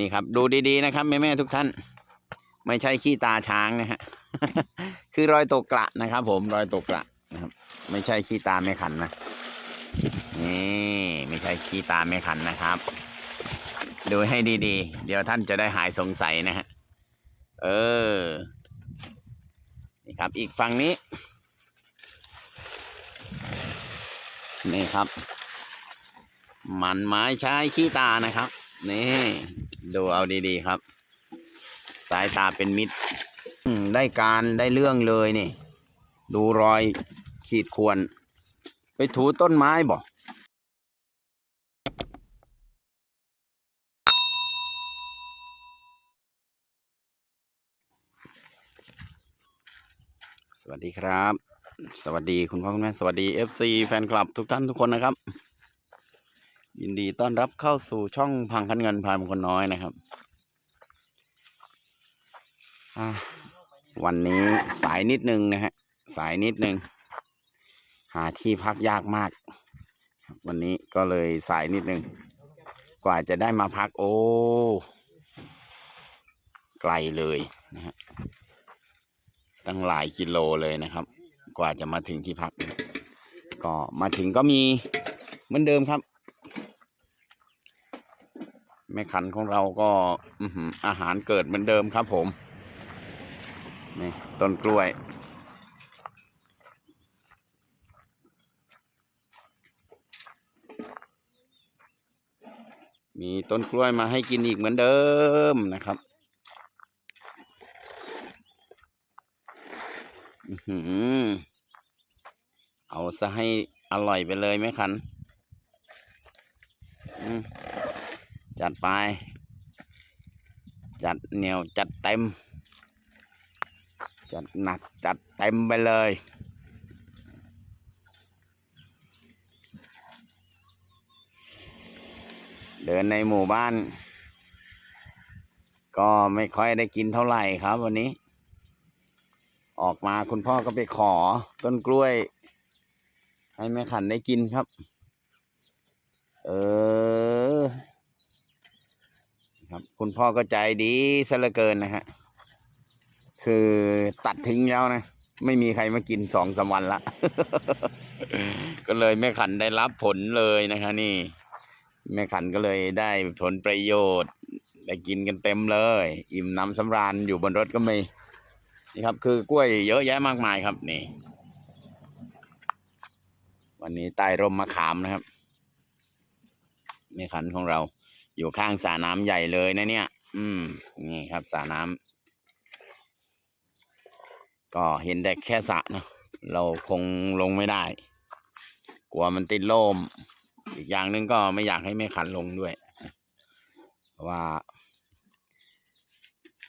นี่ครับ ดูดีๆนะครับแม่ๆทุกท่าน ไม่ใช่ขี้ตาช้างนะฮะคือรอยตกกระนะครับ ผมรอยตกกระนะครับ ไม่ใช่ขี้ตาแม่ขันนะนี่ไม่ใช่ขี้ตาแม่ขันนะครับ ดูให้ดีๆ เดี๋ยวท่านจะได้หายสงสัยนะฮะเออ นี่ครับอีกฝั่งนี้ นี่ครับ มันไม้ใช้ขี้ตานะครับ นี่ ดูเอาดีๆครับ สายตาเป็นมิตรได้การได้เรื่องเลยนี่ ดูรอยขีดข่วน ไปถูต้นไม้บ่สวัสดีครับ สวัสดีคุณพ่อคุณแม่ สวัสดี FC แฟนคลับทุกท่านทุกคนนะครับ ยินดีต้อนรับเข้าสู่ช่องพังคันเงินพายมงคลน้อยนะครับ วันนี้สายนิดนึงนะฮะ สายนิดนึง หาที่พักยากมาก วันนี้ก็เลยสายนิดนึง กว่าจะได้มาพักโอ้ ไกลเลยนะฮะ ตั้งหลายกิโลเลยนะครับ กว่าจะมาถึงที่พัก ก็มาถึงก็มีเหมือนเดิมครับ แม่ขันของเราก็อาหารเกิดเหมือนเดิมครับผม นี่ต้นกล้วย มีต้นกล้วยมาให้กินอีกเหมือนเดิมนะครับอือหือเอาซะให้อร่อยไปเลยไหมคัน อืม จัดไป จัดเหนียวจัดเต็ม จัดหนักจัดเต็มไปเลยเดินในหมู่บ้าน ก็ไม่ค่อยได้กินเท่าไหร่ครับ วันนี้ ออกมาคุณพ่อก็ไปขอต้นกล้วย ให้แม่ขันได้กินครับ เออ ครับ คุณพ่อก็ใจดีซะเหลือเกินนะฮะ คือตัดทิ้งแล้วนะ ไม่มีใครมากินสองสามวันละ ก็เลยแม่ขันได้รับผลเลยนะคะ นี่ แม่ขันก็เลยได้ผลประโยชน์ได้กินกันเต็มเลย อิ่มน้ำสำราญอยู่บนรถก็ม่นี่ครับ คือกล้วยเยอะแยะมากมายครับนี่ วันนี้ใต้ร่มมะขามนะครับแม่ขันของเรา อยู่ข้างสระน้ำใหญ่เลยนะเนี่ย อืม นี่ครับสระน้ำก็เห็นแต่แค่สระนะเราคงลงไม่ได้ กลัวมันติดโล่มอีกอย่างหนึงก็ไม่อยากให้แม่ขันลงด้วย เพราะว่า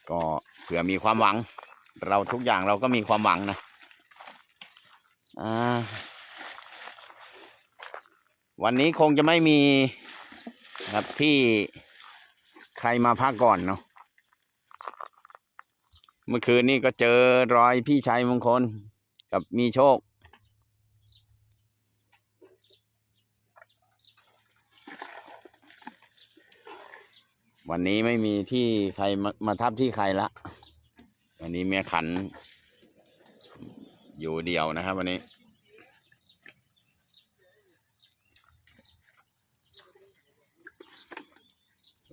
ก็เผื่อมีความหวัง เราทุกอย่างเราก็มีความหวังนะวันนี้คงจะไม่มี ครับที่ใครมาพักก่อนเนาะเมื่อคืนนี้ก็เจอรอยพี่ชัยมงคลกับมีโชค วันนี้ไม่มีที่ใครมามาทับที่ใครละวันนี้เมียขันอยู่เดียวนะครับวันนี้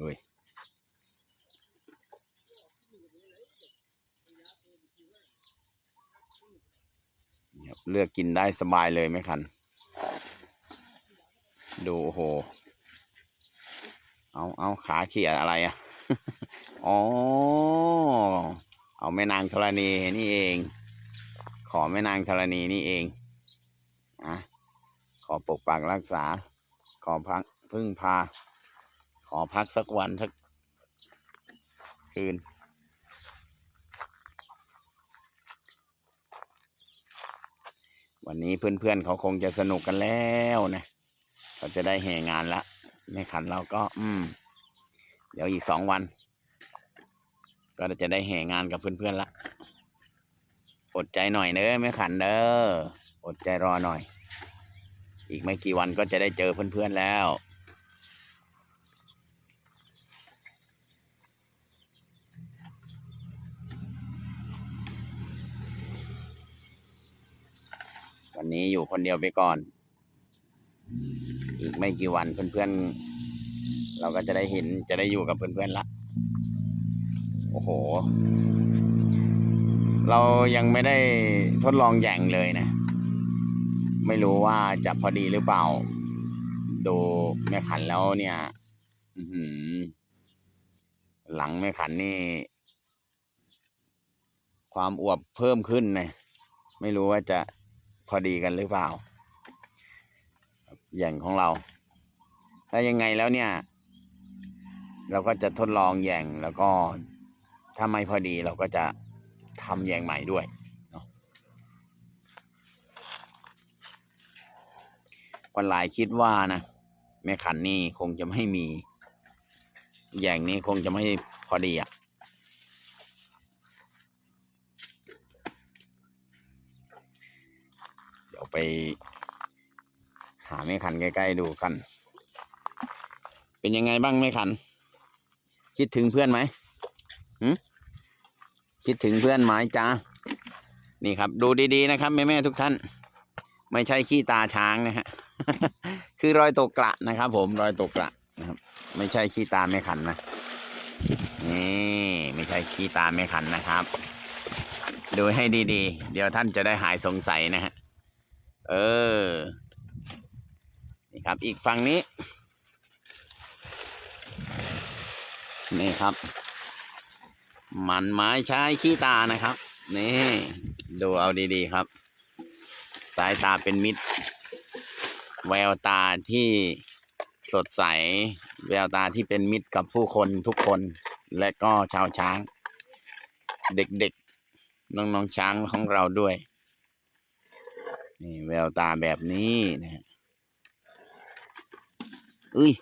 เฮ้ย นี่ครับ เลือกกินได้สบายเลยไหมคัน ดูโอ้โห เอาเอาขาเขี่ยอะไรอะ อ๋อ เอาแม่นางธรณีนี่เอง ขอแม่นางธรณีนี่เองอะขอปกปักรักษา ขอพักพึ่งพา ขอพักสักวันสักคืน วันนี้เพื่อนๆเขาคงจะสนุกกันแล้วนะเขาจะได้แห่งานละแม่ขันเราก็ อืม เดี๋ยวอีกสองวัน ก็จะได้แห่งานกับเพื่อนๆละอดใจหน่อยเนอแม่ขันเด้ออดใจรอหน่อย อีกไม่กี่วันก็จะได้เจอเพื่อนๆแล้ว วันนี้อยู่คนเดียวไปก่อน อีกไม่กี่วันเพื่อนๆ เราก็จะได้เห็นจะได้อยู่กับเพื่อนๆละโอ้โห เรายังไม่ได้ทดลองแย่งเลยนะ ไม่รู้ว่าจะพอดีหรือเปล่า ดูแม่ขันแล้วเนี่ยอื้อหือหลังแม่ขันนี่ ความอวบเพิ่มขึ้นนะไม่รู้ว่าจะ พอดีกันหรือเปล่า อย่างของเรา ถ้ายังไงแล้วเนี่ย เราก็จะทดลองแย่งแล้วก็ถ้าไม่พอดีเราก็จะทำแย่งใหม่ด้วยเนาะคนหลายคิดว่านะแม่ขันนี่คงจะไม่มีแย่งนี้คงจะไม่พอดีอะดี๋ยวไป หาแม่ขันใกล้ๆดูกัน เป็นยังไงบ้างแม่ขัน คิดถึงเพื่อนไหมหืคิดถึงเพื่อนไหมจ้านี่ครับ ดูดีๆนะครับแม่ๆทุกท่าน ไม่ใช่ขี้ตาช้างนะฮะคือรอยตกกระนะครับ ผมรอยตกกระนะครับ ไม่ใช่ขี้ตาแม่ขันนะนี่ไม่ใช่ขี้ตาแม่ขันนะครับ ดูให้ดีๆ เดี๋ยวท่านจะได้หายสงสัยนะฮะ เออ นี่ครับ อีกฝั่งนี้ นี่ครับ มันไม้ใช้ขี้ตานะครับ นี่ ดูเอาดีๆครับ สายตาเป็นมิตร แววตาที่สดใส แววตาที่เป็นมิตรกับผู้คนทุกคน และก็ชาวช้าง เด็กๆ น้องๆช้างของเราด้วย นี่แววตาแบบนี้นะฮะอุ้ย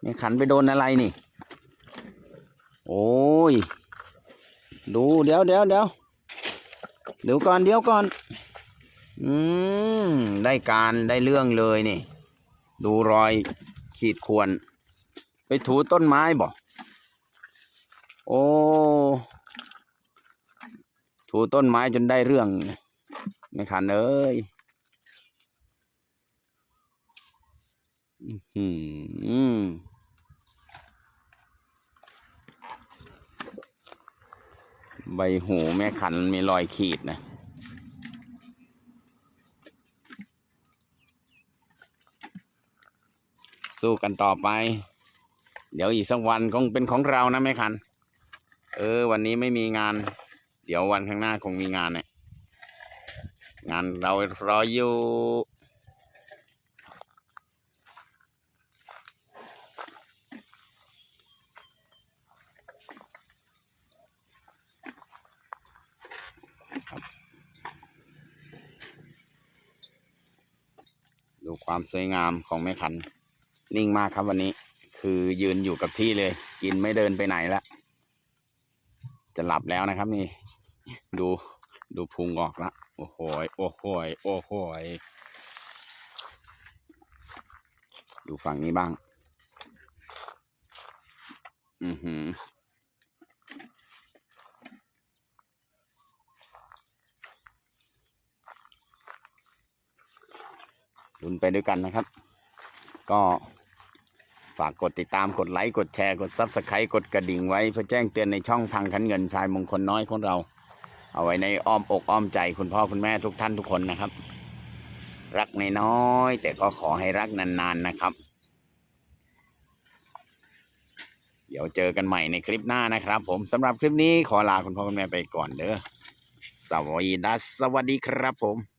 ไม่ขันไปโดนอะไรนี่ โอ้ย ดูเดี๋ยวเดี๋ยวเดี๋ยวเดี๋ยวก่อนเดี๋ยวก่อน อืม ได้การได้เรื่องเลยนี่ ดูรอยขีดข่วน ไปถูต้นไม้บ่โอ้ ถูต้นไม้จนได้เรื่อง ไม่ขันเอ้ยอื้อหือใบหูแม่ขันมีรอยขีดนะสู้กันต่อไป เดี๋ยวอีกสักวันคงเป็นของเรานะแม่ขัน เออ วันนี้ไม่มีงาน เดี๋ยววันข้างหน้าคงมีงานเนี่ยานเรารออยู่ดูความสวยงามของแม่ขัน นิ่งมากครับวันนี้ คือยืนอยู่กับที่เลย กินไม่เดินไปไหนแล้วจะหลับแล้วนะครับนี่ ดูดูพุงออกละ โอ้โหยโอ้โหยโอ้โหยดูฝั่งนี้บ้าง อือหือลุ้นไปด้วยกันนะครับ ก็ฝากกดติดตามกดไลค์ กดแชร์ กดซับสไครต์กดกระดิ่งไว้ เพื่อแจ้งเตือนในช่องทางคันเงินพลายมงคลน้อยของเรา เอาไว้ในอ้อมอกอ้อมใจคุณพ่อคุณแม่ทุกท่านทุกคนนะครับ รักนน้อยแต่ก็ขอให้รักนานๆนะครับ เดี๋ยวเจอกันใหม่ในคลิปหน้านะครับ ผมสำหรับคลิปนี้ขอลาคุณพ่อคุณแม่ไปก่อนเด้อสวัสดีสวัสดีครับผม